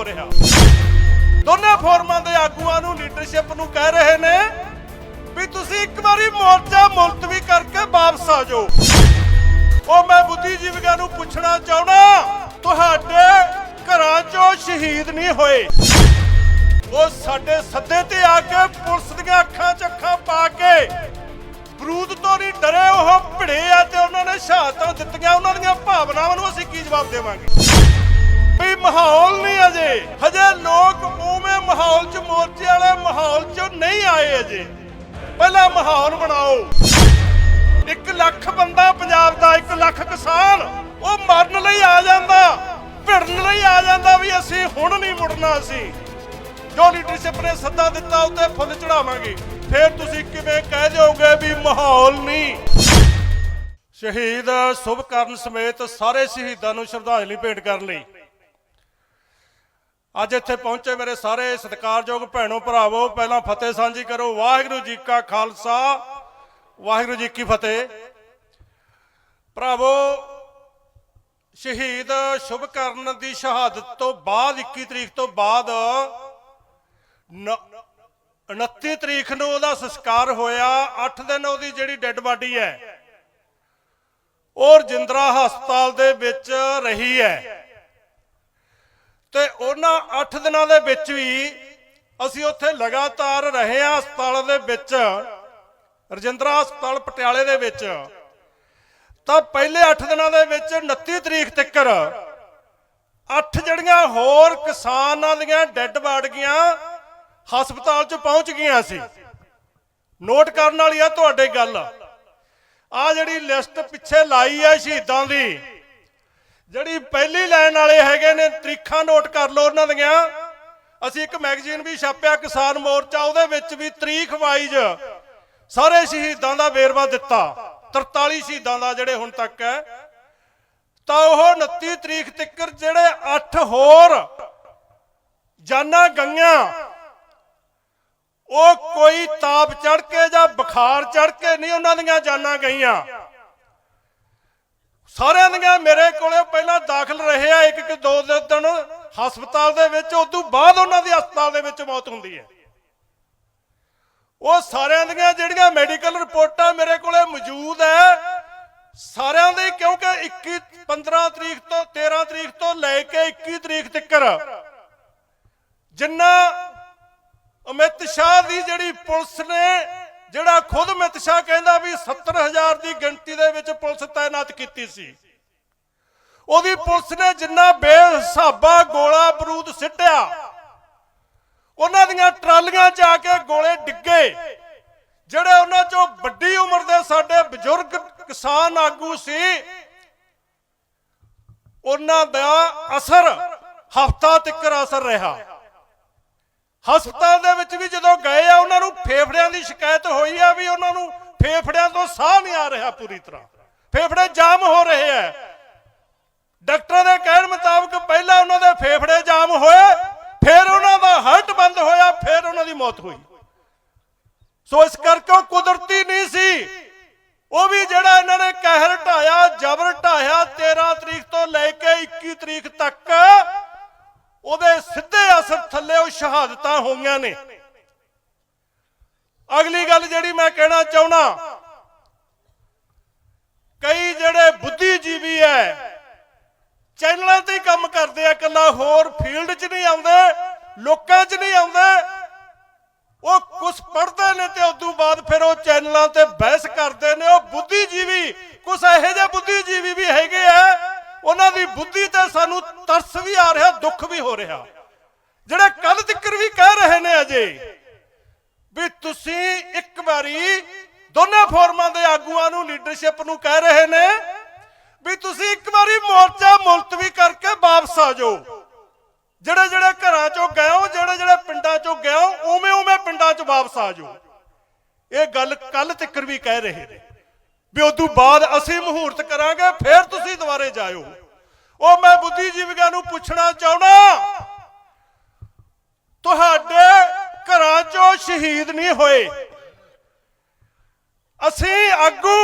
ਹੋ ਰਿਹਾ। ਦੋਨੇ ਫੋਰਮਾਂ ਦੇ ਆਗੂਆਂ ਨੂੰ ਲੀਡਰਸ਼ਿਪ ਨੂੰ ਕਹਿ ਰਹੇ ਨੇ ਵੀ ਤੁਸੀਂ ਇੱਕ ਵਾਰੀ ਮੋਰਚਾ ਮੁਲਤਵੀ ਕਰਕੇ ਵਾਪਸ ਆ ਜਾਓ। ਉਹ ਮੈਂ ਬੁੱਧੀਜੀਵੀਆਂ ਨੂੰ ਪੁੱਛਣਾ ਚਾਹਣਾ ਤੁਹਾਡੇ ਘਰਾਂ 'ਚੋਂ ਸ਼ਹੀਦ ਨਹੀਂ ਹੋਏ। ਉਹ ਸਾਡੇ ਸੱਦੇ ਤੇ ਆ ਕੇ ਪੁਲਿਸ ਦੀਆਂ ਅੱਖਾਂ 'ਚ ਅੱਖਾਂ ਪਾ ਕੇ ਬਰੂਦ ਤੋਂ ਨਹੀਂ ਡਰੇ, ਉਹ ਭਿੜੇ ਆ ਤੇ ਉਹਨਾਂ ਨੇ ਸ਼ਹਾਦਤਾਂ ਦਿੱਤੀਆਂ, ਉਹਨਾਂ ਦੀਆਂ ਭਾਵਨਾਵਾਂ ਨੂੰ ਅਸੀਂ ਕੀ ਜਵਾਬ ਦੇਵਾਂਗੇ? ਵੀ ਮਾਹੌਲ ਨਹੀਂ ਅਜੇ। ਹਜੇ ਲੋਕ ਉਵੇਂ ਮਾਹੌਲ 'ਚ ਮੋਰਚੇ ਵਾਲੇ ਮਾਹੌਲ 'ਚ ਨਹੀਂ ਆਏ ਅਜੇ। ਪਹਿਲਾਂ ਮਾਹੌਲ ਬਣਾਓ। 1 ਲੱਖ ਬੰਦਾ ਪੰਜਾਬ ਦਾ 1 ਲੱਖ ਕਿਸਾਨ, ਉਹ ਮਰਨ ਲਈ ਆ ਜਾਂਦਾ। ਭਿੜਨ ਲਈ ਆ ਜਾਂਦਾ ਵੀ ਅਸੀਂ ਹੁਣ ਨਹੀਂ ਮੁੜਨਾ ਅਸੀਂ। ਜੋ ਲੀਡਰਸ਼ਿਪ ਨੇ ਸੱਦਾ ਦਿੱਤਾ, ਉੱਤੇ ਫੁੱਲ ਚੜਾਵਾਂਗੇ। ਫਿਰ ਤੁਸੀਂ ਕਿਵੇਂ ਕਹਿ ਦਿਓਗੇ ਵੀ ਮਾਹੌਲ ਨਹੀਂ? ਸ਼ਹੀਦ ਸੁਭਕਰਨ ਸਮੇਤ ਸਾਰੇ ਸ਼ਹੀਦਾਂ ਨੂੰ ਸ਼ਰਧਾਂਜਲੀ ਭੇਟ ਕਰਨ ਲਈ। ਅੱਜ ਇੱਥੇ ਪਹੁੰਚੇ ਮੇਰੇ ਸਾਰੇ ਸਤਿਕਾਰਯੋਗ ਭੈਣੋ ਭਰਾਵੋ, ਪਹਿਲਾਂ ਫਤਿਹ ਸਾਂਝੀ ਕਰੋ। ਵਾਹਿਗੁਰੂ ਜੀ ਕਾ ਖਾਲਸਾ। ਵਾਹਿਗੁਰੂ ਜੀ ਕੀ ਫਤਿਹ। ਭਰਾਵੋ, ਸ਼ਹੀਦ ਸ਼ੁਭਕਰਨ ਦੀ ਸ਼ਹਾਦਤ ਤੋਂ ਬਾਅਦ 21 ਤਰੀਕ ਤੋਂ ਬਾਅਦ ਨ- 29 ਤਰੀਕ ਨੂੰ ਉਹਦਾ ਸੰਸਕਾਰ ਹੋਇਆ। 8 ਦਿਨ ਉਹਦੀ ਜਿਹੜੀ ਡੈੱਡ ਬਾਡੀ ਹੈ, ਉਹ ਰਜਿੰਦਰਾ ਹਸਪਤਾਲ ਦੇ ਵਿੱਚ ਰਹੀ ਹੈ। ਤੇ ਉਹਨਾਂ 8 ਦਿਨਾਂ ਦੇ ਵਿੱਚ ਵੀ ਅਸੀਂ ਉੱਥੇ ਲਗਾਤਾਰ ਰਹੇ ਹਾਂ ਹਸਪਤਾਲ ਦੇ ਵਿੱਚ, ਰਜਿੰਦਰਾ ਹਸਪਤਾਲ ਪਟਿਆਲੇ ਦੇ ਵਿੱਚ। ਤਾਂ ਪਹਿਲੇ 8 ਦਿਨਾਂ ਦੇ ਵਿੱਚ 29 ਤਰੀਕ ਤੱਕ 8 ਜਿਹੜੀਆਂ ਹੋਰ ਕਿਸਾਨਾਂ ਦੀਆਂ ਡੈੱਡ ਬਾਡੀਆਂ ਹਸਪਤਾਲ 'ਚ ਪਹੁੰਚ ਗਈਆਂ ਸੀ। ਨੋਟ ਕਰਨ ਵਾਲੀ ਆ ਤੁਹਾਡੇ ਗੱਲ। ਆ ਜਿਹੜੀ ਲਿਸਟ ਪਿੱਛੇ ਲਾਈ ਹੈ ਸ਼ਹੀਦਾਂ ਦੀ ਜਿਹੜੀ ਪਹਿਲੀ ਲਾਈਨ ਵਾਲੇ ਹੈਗੇ ਨੇ, ਤਰੀਖਾਂ ਨੋਟ ਕਰ ਲਓ ਉਹਨਾਂ ਦੀਆਂ। ਅਸੀਂ ਇੱਕ ਮੈਗਜ਼ੀਨ ਵੀ ਛਾਪਿਆ, ਕਿਸਾਨ ਮੋਰਚਾ, ਉਹਦੇ ਵਿੱਚ ਵੀ ਤਰੀਖ ਵਾਈਜ਼ ਸਾਰੇ ਸ਼ਹੀਦਾਂ ਦਾ ਵੇਰਵਾ ਦਿੱਤਾ। 43 ਸ਼ਹੀਦਾਂ ਦਾ ਜਿਹੜੇ ਹੁਣ ਤੱਕ ਹੈ। ਤਾਂ ਉਹ 29 ਤਰੀਕ ਤੱਕ ਜਿਹੜੇ 8 ਹੋਰ ਜਾਨਾਂ ਗਈਆਂ, ਉਹ ਕੋਈ ਤਾਪ ਚੜ ਕੇ ਜਾਂ ਬੁਖਾਰ ਚੜ ਕੇ ਨਹੀਂ ਉਹਨਾਂ ਦੀਆਂ ਜਾਨਾਂ ਗਈਆਂ। ਸਾਰਿਆਂ ਦੀਆਂ ਮੇਰੇ ਕੋਲੇ ਪਹਿਲਾਂ ਦਾਖਲ ਰਹੇ ਆ ਇੱਕ ਇੱਕ ਦੋ ਦਿਨ ਹਸਪਤਾਲ ਦੇ ਵਿੱਚ, ਉਸ ਤੋਂ ਬਾਅਦ ਉਹਨਾਂ ਦੀ ਹਸਪਤਾਲ ਦੇ ਵਿੱਚ ਮੌਤ ਹੁੰਦੀ ਹੈ। ਉਹ ਸਾਰਿਆਂ ਦੀਆਂ ਜਿਹੜੀਆਂ ਮੈਡੀਕਲ ਰਿਪੋਰਟਾਂ ਮੇਰੇ ਕੋਲੇ ਮੌਜੂਦ ਹੈ, ਸਾਰਿਆਂ ਦੇ ਕਿਉਂਕਿ 21 15 ਤਰੀਕ ਤੋਂ 13 ਤਰੀਕ ਤੋਂ ਲੈ ਕੇ 21 ਤਰੀਕ ਤੱਕ ਜਿੰਨਾ ਅਮਿਤ ਸ਼ਾਹ ਦੀ ਜਿਹੜੀ ਪੁਲਿਸ ਨੇ ਜਿਹੜਾ ਖੁਦ ਅਮਿਤ ਸ਼ਾਹ ਕਹਿੰਦਾ ਵੀ 70000 ਦੀ ਗਿਣਤੀ ਦੇ ਵਿੱਚ ਪੁਲਿਸ ਤਾਇਨਾਤ ਕੀਤੀ ਸੀ। ਉਹਦੀ ਪੁਲਿਸ ਨੇ ਜਿੰਨਾ ਬੇਹਿਸਾਬਾ ਗੋਲਾ ਬਰੂਦ ਸਿੱਟਿਆ, ਉਹਨਾਂ ਦੀਆਂ ਟਰਾਲੀਆਂ 'ਚ ਆ ਕੇ ਗੋਲੇ ਡਿੱਗੇ। ਜਿਹੜੇ ਉਹਨਾਂ 'ਚੋਂ ਵੱਡੀ ਉਮਰ ਦੇ ਸਾਡੇ ਬਜ਼ੁਰਗ ਕਿਸਾਨ ਆਗੂ ਸੀ, ਉਹਨਾਂ ਦਾ ਅਸਰ ਹਫਤਾ ਤੱਕ ਅਸਰ ਰਿਹਾ। ਹਸਪਤਾਲ ਦੇ ਵਿੱਚ ਵੀ ਜਦੋਂ ਗਏ ਆ, ਉਹਨਾਂ ਨੂੰ ਫੇਫੜਿਆਂ ਦੀ ਸ਼ਿਕਾਇਤ ਹੋਈ ਆ ਵੀ ਉਹਨਾਂ ਨੂੰ ਫੇਫੜਿਆਂ ਤੋਂ ਸਾਹ ਨਹੀਂ ਆ ਰਿਹਾ ਪੂਰੀ ਤਰ੍ਹਾਂ। ਫੇਫੜੇ ਜਾਮ ਹੋ ਰਹੇ ਆ ਡਾਕਟਰਾਂ ਦੇ ਕਹਿਣ ਮੁਤਾਬਕ ਪਹਿਲਾਂ ਉਹਨਾਂ ਦੇ ਫੇਫੜੇ ਜਾਮ ਹੋਏ, ਫਿਰ ਉਹਨਾਂ ਦਾ ਹਾਰਟ ਬੰਦ ਹੋਇਆ, ਫਿਰ ਉਹਨਾਂ ਦੀ ਮੌਤ ਹੋਈ। ਸੋ ਇਸ ਕਰਕੇ ਉਹ ਕੁਦਰਤੀ ਨਹੀਂ ਸੀ। ਉਹ ਵੀ ਜਿਹੜਾ ਇਹਨਾਂ ਨੇ ਕਹਿਰ ਢਾਇਆ, ਜਬਰ ਢਾਇਆ 13 ਤਰੀਕ ਤੋਂ ਲੈ ਕੇ 21 ਤਰੀਕ ਤੱਕ ਉਹਦੇ ਸਿੱਧੇ ਅਸਰ ਥੱਲੇ ਉਹ ਸ਼ਹਾਦਤਾਂ ਹੋਈਆਂ ਨੇ। ਅਗਲੀ ਗੱਲ ਜਿਹੜੀ ਮੈਂ ਕਹਿਣਾ ਚਾਹੁੰਦਾ, ਕਈ ਜਿਹੜੇ ਬੁੱਧੀਜੀਵੀ ਐ, ਚੈਨਲਾਂ ਤੇ ਕੰਮ ਕਰਦੇ ਆ ਇਕੱਲਾ, ਹੋਰ ਫੀਲਡ 'ਚ ਨਹੀਂ ਆਉਂਦੇ, ਲੋਕਾਂ 'ਚ ਨਹੀਂ ਆਉਂਦੇ। ਉਹ ਕੁਝ ਪੜ੍ਹਦੇ ਨੇ ਤੇ ਉਦੋਂ ਬਾਅਦ ਫਿਰ ਉਹ ਚੈਨਲਾਂ ਤੇ ਬਹਿਸ ਕਰਦੇ ਨੇ। ਉਹ ਬੁੱਧੀਜੀਵੀ ਕੁਝ ਇਹੋ ਜਿਹੇ ਬੁੱਧੀਜੀਵੀ ਵੀ ਹੈਗੇ ਆ ਉਹਨਾਂ ਦੀ ਬੁੱਧੀ ਤੇ ਸਾਨੂੰ ਤਰਸ ਵੀ ਆ ਰਿਹਾ, ਦੁੱਖ ਵੀ ਹੋ ਰਿਹਾ। ਜਿਹੜੇ ਕੱਲ ਤੱਕਰ ਵੀ ਕਹਿ ਰਹੇ ਨੇ ਅਜੇ, ਵੀ ਤੁਸੀਂ ਇੱਕ ਵਾਰੀ ਦੋਨੇ ਫੋਰਮਾਂ ਦੇ ਆਗੂਆਂ ਨੂੰ ਲੀਡਰਸ਼ਿਪ ਨੂੰ ਕਹਿ ਰਹੇ ਨੇ, ਵੀ ਤੁਸੀਂ ਇੱਕ ਵਾਰੀ ਮੋਰਚਾ ਮੁਲਤਵੀ ਕਰਕੇ ਵਾਪਸ ਆ ਜਾਓ। ਜਿਹੜੇ ਜਿਹੜੇ ਘਰਾਂ ਚੋਂ ਗਏ ਹੋ, ਜਿਹੜੇ ਜਿਹੜੇ ਪਿੰਡਾਂ ਚੋਂ ਗਏ ਹੋ, ਉਵੇਂ ਉਵੇਂ ਪਿੰਡਾਂ 'ਚ ਵਾਪਸ ਆ ਜਾਓ। ਇਹ ਗੱਲ ਕੱਲ ਤੱਕਰ ਵੀ ਕਹਿ ਰਹੇ ਨੇ, ਵੀ ਤੋਂ ਬਾਅਦ ਅਸੀਂ ਮਹੂਰਤ ਕਰਾਂਗੇ, ਫਿਰ ਤੁਸੀਂ ਦੁਬਾਰੇ ਜਾਇਓ। ਉਹ ਮੈਂ ਬੁੱਧੀਜੀਵੀਆਂ ਨੂੰ ਪੁੱਛਣਾ ਚਾਹਣਾ ਤੁਹਾਡੇ ਘਰਾਂ 'ਚੋਂ ਸ਼ਹੀਦ ਨਹੀਂ ਹੋਏ। ਅਸੀਂ ਆਗੂ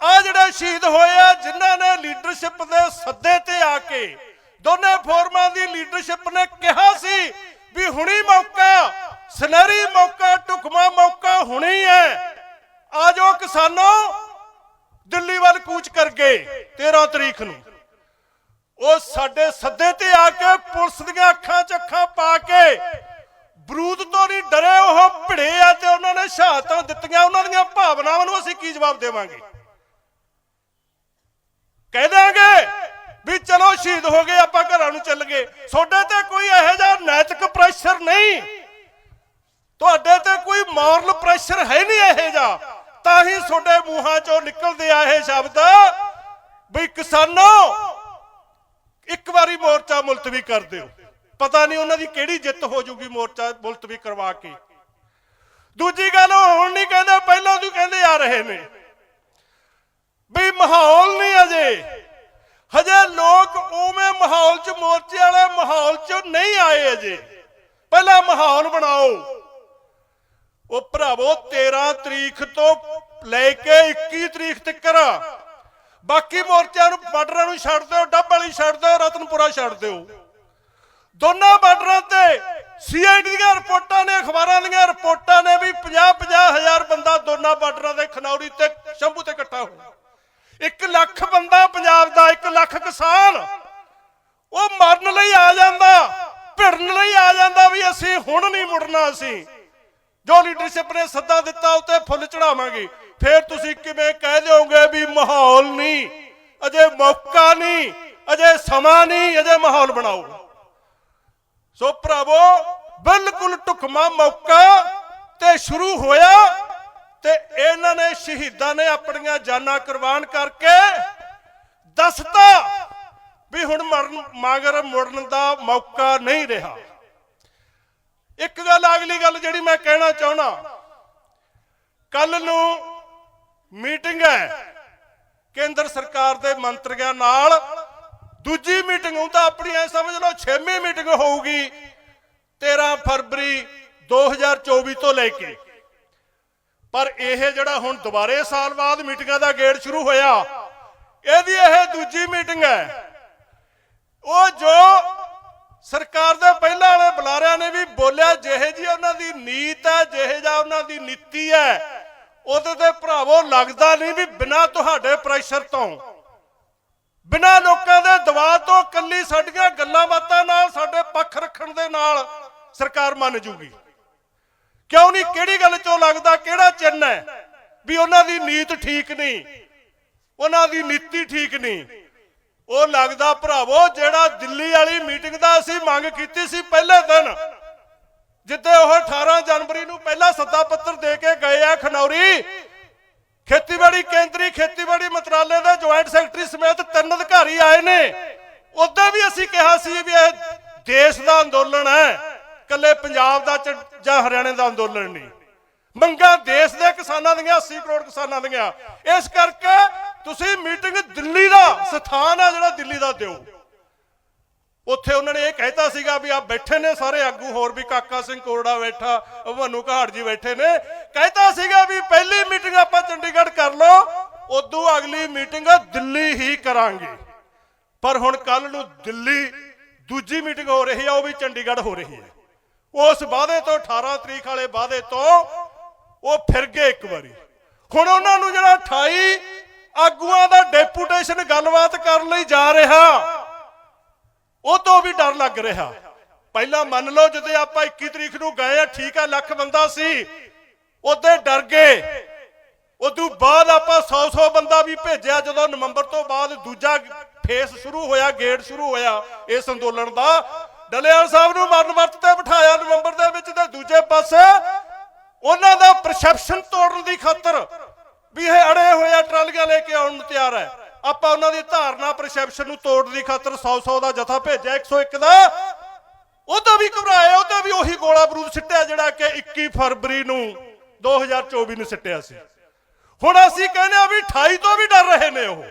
ਆ ਜਿਹੜੇ ਸ਼ਹੀਦ ਹੋਏ ਆ, ਜਿਨ੍ਹਾਂ ਨੇ ਲੀਡਰਸ਼ਿਪ ਦੇ ਸੱਦੇ ਤੇ ਆ ਕੇ ਦੋਨੇ ਫੋਰਮਾਂ ਦੀ ਲੀਡਰਸ਼ਿਪ ਨੇ ਕਿਹਾ ਸੀ ਵੀ ਹੁਣੀ ਮੌਕਾ, ਸੁਨਹਿਰੀ ਮੌਕਾ ਢੁਕਮਾ ਮੌਕਾ ਹੁਣੀ ਹੈ। ਆ ਜਾਓ ਕਿਸਾਨੋ, ਦਿੱਲੀ ਵੱਲ ਕੂਚ ਕਰ ਗਏ 13 ਤਰੀਕ ਨੂੰ। ਉਹ ਸਾਡੇ ਸੱਦੇ ਤੇ ਆ ਕੇ ਪੁਲਿਸ ਦੀਆਂ ਅੱਖਾਂ 'ਚ ਅੱਖਾਂ ਪਾ ਕੇ ਬਰੂਦ ਤੋਂ ਨਹੀਂ ਡਰੇ, ਉਹ ਭਿੜੇ ਆ ਤੇ ਉਹਨਾਂ ਨੇ ਸ਼ਹਾਦਤਾਂ ਦਿੱਤੀਆਂ, ਉਹਨਾਂ ਦੀਆਂ ਭਾਵਨਾਵਾਂ ਨੂੰ ਅਸੀਂ ਕੀ ਜਵਾਬ ਦੇਵਾਂਗੇ? ਕਹਿ ਦਾਂਗੇ ਵੀ ਚਲੋ ਸ਼ਹੀਦ ਹੋ ਗਏ, ਆਪਾਂ ਘਰਾਂ ਨੂੰ ਚੱਲ ਗਏ। ਤੁਹਾਡੇ ਤੇ ਕੋਈ ਇਹੋ ਜਿਹਾ ਨੈਤਿਕ ਪ੍ਰੈਸ਼ਰ ਨਹੀਂ। ਤੁਹਾਡੇ ਤੇ ਕੋਈ ਮੋਰਲ ਪ੍ਰੈਸ਼ਰ ਹੈ ਨਹੀਂ ਇਹੋ ਜਿਹਾ। ਤਾਂ ਹੀ ਤੁਹਾਡੇ ਮੂੰਹਾਂ ਚੋਂ ਨਿਕਲਦੇ ਆ ਇਹ ਸ਼ਬਦ ਵੀ ਕਿਸਾਨੋ ਇੱਕ ਵਾਰੀ ਮੋਰਚਾ ਮੁਲਤਵੀ ਕਰ ਦਿਓ। ਪਤਾ ਨਹੀਂ ਉਹਨਾਂ ਦੀ ਕਿਹੜੀ ਜਿੱਤ ਹੋ ਜੂਗੀ ਮੋਰਚਾ ਮੁਲਤਵੀ ਕਰਵਾ ਕੇ। ਦੂਜੀ ਗੱਲ, ਉਹ ਹੁਣ ਨਹੀਂ ਕਹਿੰਦੇ ਪਹਿਲਾਂ ਤੋਂ ਕਹਿੰਦੇ ਆ ਰਹੇ ਨੇ। ਵੀ ਮਾਹੌਲ ਨਹੀਂ ਅਜੇ। ਹਜੇ ਲੋਕ ਉਵੇਂ ਮਾਹੌਲ 'ਚ, ਮੋਰਚੇ ਵਾਲੇ ਮਾਹੌਲ 'ਚ ਨਹੀਂ ਆਏ ਅਜੇ। ਪਹਿਲਾਂ ਮਾਹੌਲ ਬਣਾਓ। ਉਹ ਭਰਾਵੋ 13 ਤਰੀਕ ਤੋਂ ਲੈ ਕੇ 21 ਤਰੀਕ ਤੱਕ ਬਾਕੀ ਮੋਰਚਿਆਂ ਨੂੰ ਬਾਰਡਰਾਂ ਨੂੰ ਛੱਡ ਦਿਓ, ਡੱਬ ਵਾਲੀ ਛੱਡ ਦਿਓ, ਰਤਨਪੁਰਾ ਛੱਡ ਦਿਓ। ਦੋਨਾਂ ਬਾਰਡਰਾਂ ਤੇ ਸੀਆਈਡੀ ਦੀਆਂ ਰਿਪੋਰਟਾਂ ਨੇ, ਅਖਬਾਰਾਂ ਦੀਆਂ ਰਿਪੋਰਟਾਂ ਨੇ ਵੀ 50 50 ਹਜ਼ਾਰ ਬੰਦਾ ਦੋਨਾਂ ਬਾਰਡਰਾਂ ਦੇ ਖਨੌਰੀ ਤੇ ਸ਼ੰਭੂ ਤੇ ਇਕੱਠਾ ਹੋਇਆ। 1 ਲੱਖ ਬੰਦਾ ਪੰਜਾਬ ਦਾ 1 ਲੱਖ ਕਿਸਾਨ। ਉਹ ਮਰਨ ਲਈ ਆ ਜਾਂਦਾ, ਭਿੜਨ ਲਈ ਆ ਜਾਂਦਾ ਵੀ ਅਸੀਂ ਹੁਣ ਨਹੀਂ ਮੁੜਨਾ ਅਸੀਂ। ਜੋ ਲੀਡਰਸ਼ਿਪ ਨੇ ਸੱਦਾ ਦਿੱਤਾ ਉੱਤੇ ਫੁੱਲ ਚੜਾਵਾਂਗੇ ਫਿਰ ਤੁਸੀਂ ਕਿਵੇਂ ਕਹਿ ਦਿਓਗੇ ਵੀ ਮਾਹੌਲ ਨਹੀਂ? ਅਜੇ ਮੌਕਾ ਨਹੀਂ, ਅਜੇ ਸਮਾਂ ਨਹੀਂ, ਅਜੇ ਮਾਹੌਲ ਬਣਾਓ। ਸੋ ਭਰਾਵੋ, ਬਿਲਕੁਲ ਢੁਕਮਾ ਮੌਕਾ ਤੇ ਸ਼ੁਰੂ ਹੋਇਆ ਤੇ ਇਹਨਾਂ ਨੇ ਸ਼ਹੀਦਾਂ ਨੇ ਆਪਣੀਆਂ ਜਾਨਾਂ ਕੁਰਬਾਨ ਕਰਕੇ ਦੱਸਤਾ ਵੀ ਹੁਣ ਮਰਨ, ਮਗਰ ਮੁੜਨ ਦਾ ਮੌਕਾ ਨਹੀਂ ਰਿਹਾ। ਇੱਕ ਗੱਲ, ਅਗਲੀ ਗੱਲ ਜਿਹੜੀ ਮੈਂ ਕਹਿਣਾ ਚਾਹਣਾ ਕੱਲ ਨੂੰ ਮੀਟਿੰਗ ਹੈ। ਕੇਂਦਰ ਸਰਕਾਰ ਦੇ ਮੰਤਰੀਆਂ ਨਾਲ ਦੂਜੀ ਮੀਟਿੰਗ ਉਹ ਆਪਣੀ ਐ ਸਮਝ ਲਓ 6ਵੀਂ ਮੀਟਿੰਗ ਹੋਊਗੀ 13 ਫਰਵਰੀ 2024 ਤੋਂ ਲੈ ਕੇ। ਪਰ ਇਹ ਜਿਹੜਾ ਹੁਣ ਦੁਬਾਰੇ ਸਾਲ ਬਾਅਦ ਮੀਟਿੰਗਾਂ ਦਾ ਗੇੜ ਸ਼ੁਰੂ ਹੋਇਆ, ਇਹਦੀ ਇਹ ਦੂਜੀ ਮੀਟਿੰਗ ਹੈ। ਉਹ ਜੋ ਸਰਕਾਰ ਦੇ ਪਹਿਲਾਂ ਵਾਲੇ ਬੁਲਾਰਿਆਂ ਨੇ ਵੀ ਬੋਲਿਆ, ਜਿਹੇ ਜੀ ਉਹਨਾਂ ਦੀ ਨੀਤ ਹੈ, ਜਿਹੇ ਜਾ ਉਹਨਾਂ ਦੀ ਨੀਤੀ ਹੈ ਉਹਦੇ ਤੇ ਭਰਾਵੋ ਲੱਗਦਾ ਨਹੀਂ ਵੀ ਬਿਨਾਂ ਤੁਹਾਡੇ ਪ੍ਰੈਸ਼ਰ ਤੋਂ। ਬਿਨਾਂ ਲੋਕਾਂ ਦੇ ਦਬਾਅ ਤੋਂ ਕੱਲੀ ਸਾਡੀਆਂ ਗੱਲਾਂ ਬਾਤਾਂ ਨਾਲ, ਸਾਡੇ ਪੱਖ ਰੱਖਣ ਦੇ ਨਾਲ ਸਰਕਾਰ ਮੰਨ ਜੂਗੀ। ਕਿਉਂ ਨਹੀਂ? ਕਿਹੜੀ ਗੱਲ ਚੋਂ ਲੱਗਦਾ? ਕਿਹੜਾ ਚਿੰਨ ਹੈ? ਵੀ ਉਹਨਾਂ ਦੀ ਨੀਤ ਠੀਕ ਨਹੀਂ। ਉਹਨਾਂ ਦੀ ਨੀਤੀ ਠੀਕ ਨਹੀਂ। ਉਹ ਲੱਗਦਾ ਭਰਾਵੋ ਜਿਹੜਾ ਦਿੱਲੀ ਵਾਲੀ ਮੀਟਿੰਗ ਦਾ ਅਸੀਂ ਮੰਗ ਕੀਤੀ ਸੀ ਪਹਿਲੇ ਦਿਨ ਜਿੱਦੇ ਉਹ 18 ਜਨਵਰੀ ਨੂੰ ਪਹਿਲਾ ਸੱਦਾ ਪੱਤਰ ਦੇ ਕੇ ਗਏ ਆ ਖਨੌਰੀ, ਖੇਤੀਬਾੜੀ ਕੇਂਦਰੀ ਖੇਤੀਬਾੜੀ ਮੰਤਰਾਲੇ ਦੇ ਜੁਆਇੰਟ ਸੈਕਟਰੀ ਸਮੇਤ ਤਿੰਨ ਅਧਿਕਾਰੀ ਆਏ ਨੇ। ਉਦੋਂ ਵੀ ਅਸੀਂ ਕਿਹਾ ਸੀ ਵੀ ਇਹ ਦੇਸ਼ ਦਾ ਅੰਦੋਲਨ ਹੈ ਕੱਲੇ ਪੰਜਾਬ ਦਾ ਚ- ਜਾਂ ਹਰਿਆਣੇ ਦਾ ਅੰਦੋਲਨ ਨਹੀਂ। ਮੰਗਾਂ ਦੇਸ਼ ਦੇ ਕਿਸਾਨਾਂ ਦੀਆਂ 80 ਕਰੋੜ ਕਿਸਾਨਾਂ ਦੀਆਂ। ਇਸ ਕਰਕੇ ਤੁਸੀਂ ਮੀਟਿੰਗ ਦਿੱਲੀ ਦਾ ਸਥਾਨ ਹੈ ਜਿਹੜਾ ਦਿੱਲੀ ਦਾ ਦਿਓ। ਉੱਥੇ ਉਹਨਾਂ ਨੇ ਇਹ ਕਹਿਤਾ ਸੀਗਾ ਵੀ ਆ ਬੈਠੇ ਨੇ ਸਾਰੇ ਆਗੂ, ਹੋਰ ਵੀ ਕਾਕਾ ਸਿੰਘ ਕੋਰੜਾ ਬੈਠਾ ਭਵਨੂ ਕਹਾੜ ਜੀ ਬੈਠੇ ਨੇ। ਕਹਿਤਾ ਸੀਗਾ ਵੀ ਪਹਿਲੀ ਮੀਟਿੰਗ ਆਪਾਂ ਚੰਡੀਗੜ੍ਹ ਕਰ ਲਓ, ਉਦੋਂ ਅਗਲੀ ਮੀਟਿੰਗ ਦਿੱਲੀ ਹੀ ਕਰਾਂਗੇ। ਪਰ ਹੁਣ ਕੱਲ ਨੂੰ ਦਿੱਲੀ ਦੂਜੀ ਮੀਟਿੰਗ ਹੋ ਰਹੀ ਆ, ਉਹ ਵੀ ਚੰਡੀਗੜ੍ਹ ਹੋ ਰਹੀ ਹੈ ਉਸ ਵਾਅਦੇ ਤੋਂ 18 ਤਰੀਕ ਵਾਲੇ ਵਾਅਦੇ ਤੋਂ ਉਹ ਫਿਰ ਗਏ ਇੱਕ ਵਾਰੀ। ਹੁਣ ਉਹਨਾਂ ਨੂੰ ਜਿਹੜਾ 28 ਆਗੂਆਂ ਦਾ ਡੈਪੂਟੇਸ਼ਨ ਗੱਲਬਾਤ ਕਰਨ ਲਈ ਜਾ ਰਿਹਾ ਉਹ ਤੋਂ ਵੀ ਡਰ ਲੱਗ ਰਿਹਾ। ਪਹਿਲਾਂ ਮੰਨ ਲਓ ਜਦੋਂ ਆਪਾਂ 21 ਤਰੀਕ ਨੂੰ ਗਏ ਆ, ਠੀਕ ਆ, ਲੱਖ ਬੰਦਾ ਸੀ। ਉਹਦੇ ਡਰ ਗਏ। ਉਦੋਂ ਬਾਅਦ ਆਪਾਂ 100-100 ਬੰਦਾ ਵੀ ਭੇਜਿਆ, ਜਦੋਂ ਨਵੰਬਰ ਤੋਂ ਬਾਅਦ ਦੂਜਾ ਫੇਸ ਸ਼ੁਰੂ ਹੋਇਆ, ਗੇੜ ਸ਼ੁਰੂ ਹੋਇਆ ਇਸ ਅੰਦੋਲਨ ਦਾ। ਡਲਿਆਲ ਸਾਹਿਬ ਨੂੰ ਮਰਨ ਵਰਤ ਤੇ ਬਿਠਾਇਆ ਨਵੰਬਰ ਦੇ ਵਿੱਚ ਤੇ ਦੂਜੇ ਪਾਸੇ ਉਹਨਾਂ ਦਾ ਪਰਸੈਪਸ਼ਨ ਤੋੜਨ ਦੀ ਖਾਤਰ ਵੀ ਇਹ ਅੜੇ ਹੋਏ ਆ, ਟਰਾਲੀਆਂ ਲੈ ਕੇ ਆਉਣ ਨੂੰ ਤਿਆਰ ਹੈ। ਆਪਾਂ ਉਹਨਾਂ ਦੀ ਧਾਰਨਾ ਪਰਸੈਪਸ਼ਨ ਨੂੰ ਤੋੜਨ ਦੀ ਖਾਤਰ 100-100 ਦਾ ਜਥਾ ਭੇਜਿਆ 101 ਦਾ। ਉਹ ਤਾਂ ਵੀ ਘਬਰਾਏ ਉਹ ਵੀ ਉਹੀ ਗੋਲਾ ਬਰੂਦ ਸਿੱਟਿਆ ਜਿਹੜਾ ਕਿ 21 ਫਰਵਰੀ ਨੂੰ 2024 ਨੂੰ ਸਿੱਟਿਆ ਸੀ। ਹੁਣ ਅਸੀਂ ਕਹਿੰਦੇ ਆ ਵੀ 28 ਤੋਂ ਵੀ ਡਰ ਰਹੇ ਨੇ ਉਹ।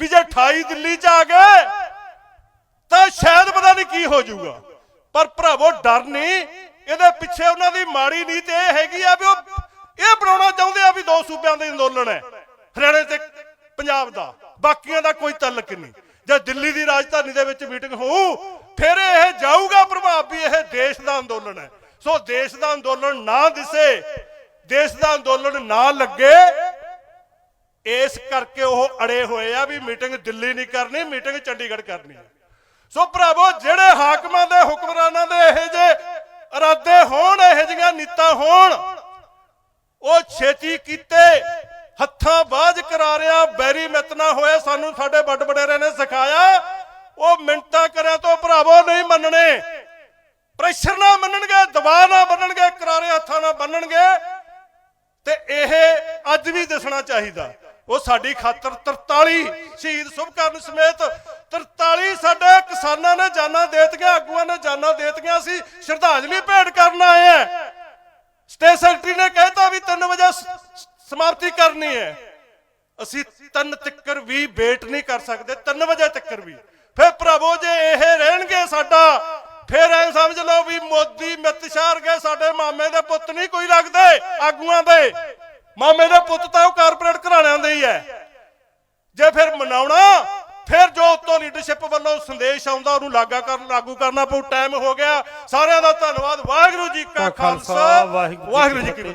ਵੀ ਜੇ 28 ਦਿੱਲੀ ਚ ਆ ਗਏ, ਤਾਂ ਸ਼ਾਇਦ ਪਤਾ ਨਹੀਂ ਕੀ ਹੋ ਜਾਊਗਾ। ਪਰ ਭਰਾਵੋ, ਡਰ ਨਹੀਂ। ਇਹਦੇ ਪਿੱਛੇ ਉਹਨਾਂ ਦੀ ਮਾੜੀ ਨੀਤ ਇਹ ਹੈਗੀ ਆ ਵੀ ਉਹ ਇਹ ਬਣਾਉਣਾ ਚਾਹੁੰਦੇ ਆ ਵੀ ਦੋ ਸੂਬਿਆਂ ਦੇ ਅੰਦੋਲਨ ਹੈ, ਹਰਿਆਣੇ ਤੇ ਪੰਜਾਬ ਦਾ। ਬਾਕੀਆਂ ਦਾ ਕੋਈ ਤਲਕ ਨਹੀਂ। ਜੇ ਦਿੱਲੀ ਦੀ ਰਾਜਧਾਨੀ ਦੇ ਵਿੱਚ ਮੀਟਿੰਗ ਹੋਊ, ਫਿਰ ਇਹ ਜਾਊਗਾ ਪ੍ਰਭਾਵ ਵੀ ਇਹ ਦੇਸ਼ ਦਾ ਅੰਦੋਲਨ ਹੈ। ਸੋ ਦੇਸ਼ ਦਾ ਅੰਦੋਲਨ ਨਾ ਦਿਸੇ, ਦੇਸ਼ ਦਾ ਅੰਦੋਲਨ ਨਾ ਲੱਗੇ, ਇਸ ਕਰਕੇ ਉਹ ਅੜੇ ਹੋਏ ਆ ਵੀ ਮੀਟਿੰਗ ਦਿੱਲੀ ਨਹੀਂ ਕਰਨੀ, ਮੀਟਿੰਗ ਚੰਡੀਗੜ੍ਹ ਕਰਨੀ ਸੋ ਭਰਾਵੋ, ਜਿਹੜੇ ਹਾਕਮਾਂ ਦੇ ਹੁਕਮਰਾਨਾਂ ਦੇ ਇਹ ਜੇ ਇਰਾਦੇ ਹੋਣ, ਇਹ ਜਿਹੀਆਂ ਨੀਤਾਂ ਹੋਣ, ਉਹ ਛੇਤੀ ਕੀਤੇ ਹੱਥਾਂ ਬਾਜ ਕਰਾਰਿਆ, ਬੈਰੀ ਮਿਤਨਾ ਹੋਇਆ ਸਾਨੂੰ ਸਾਡੇ ਵੱਡ ਵਡੇਰੇ ਨੇ ਸਿਖਾਇਆ, ਉਹ ਮਿੰਟਾਂ ਕਰਿਆ ਤੋਂ ਭਰਾਵੋ ਨਹੀਂ ਮੰਨਣੇ। ਪ੍ਰੈਸ਼ਰ ਨਾ ਮੰਨਣਗੇ, ਦਬਾਅ ਨਾ ਮੰਨਣਗੇ ਕਰਾਰੇ ਹੱਥਾਂ ਨਾਲ ਬੰਨਣਗੇ। ਤੇ ਇਹ ਅੱਜ ਵੀ ਦੱਸਣਾ ਚਾਹੀਦਾ। ਉਹ ਸਾਡੀ ਖਾਤਰ 43 ਸ਼ਹੀਦ ਸੁਭਕਰਨ ਸਮੇਤ 43 ਸਾਡੇ ਕਿਸਾਨਾਂ ਨੇ ਜਾਨਾਂ ਦੇਤੀਆਂ, ਆਗੂਆਂ ਨੇ ਜਾਨਾਂ ਦੇਤੀਆਂ ਦਿੱਤੀਆਂ ਅਸੀਂ ਸ਼ਰਧਾਂਜਲੀ ਭੇਟ ਕਰਨ ਆਏ ਆ ਸਟੇਟ ਸੈਕਟਰੀ ਨੇ ਕਹਿਤਾ ਵੀ 3 ਵਜੇ ਸਮਾਪਤੀ ਕਰਨੀ ਹੈ। ਅਸੀਂ ਤਿੰਨ ਤਿੱਕਰ ਵੀ ਵੇਟ ਨਹੀਂ ਕਰ ਸਕਦੇ 3 ਵਜੇ ਤਿੱਕਰ ਵੀ। ਫਿਰ ਭਰਾਵੋ ਜੇ ਇਹ ਰਹਿਣਗੇ ਸਾਡਾ ਫਿਰ ਐ ਸਮਝ ਲਓ ਵੀ ਮੋਦੀ ਮਿੱਤਸ਼ਾਰ ਗਏ ਸਾਡੇ ਮਾਮੇ ਦੇ ਪੁੱਤ ਨਹੀਂ ਕੋਈ ਲੱਗਦੇ ਆਗੂਆਂ ਦੇ। ਮਾਮੇ ਦੇ ਪੁੱਤ ਤਾਂ ਉਹ ਕਾਰਪੋਰੇਟ ਘਰਾਣਿਆਂ ਦੇ ਹੀ ਐ ਜੇ ਫਿਰ ਮਨਾਉਣਾ ਫਿਰ ਜੋ ਉੱਤੋਂ ਲੀਡਰਸ਼ਿਪ ਵੱਲੋਂ ਸੰਦੇਸ਼ ਆਉਂਦਾ ਉਹਨੂੰ ਲਾਗਾ ਕਰਨ ਲਾਗੂ ਕਰਨਾ ਪਊ ਟਾਈਮ ਹੋ ਗਿਆ। ਸਾਰਿਆਂ ਦਾ ਧੰਨਵਾਦ ਵਾਹਿਗੁਰੂ ਜੀ ਕਾ ਖਾਲਸਾ। ਵਾਹਿਗੁਰੂ ਜੀ ਕੀ ਫਤਿਹ।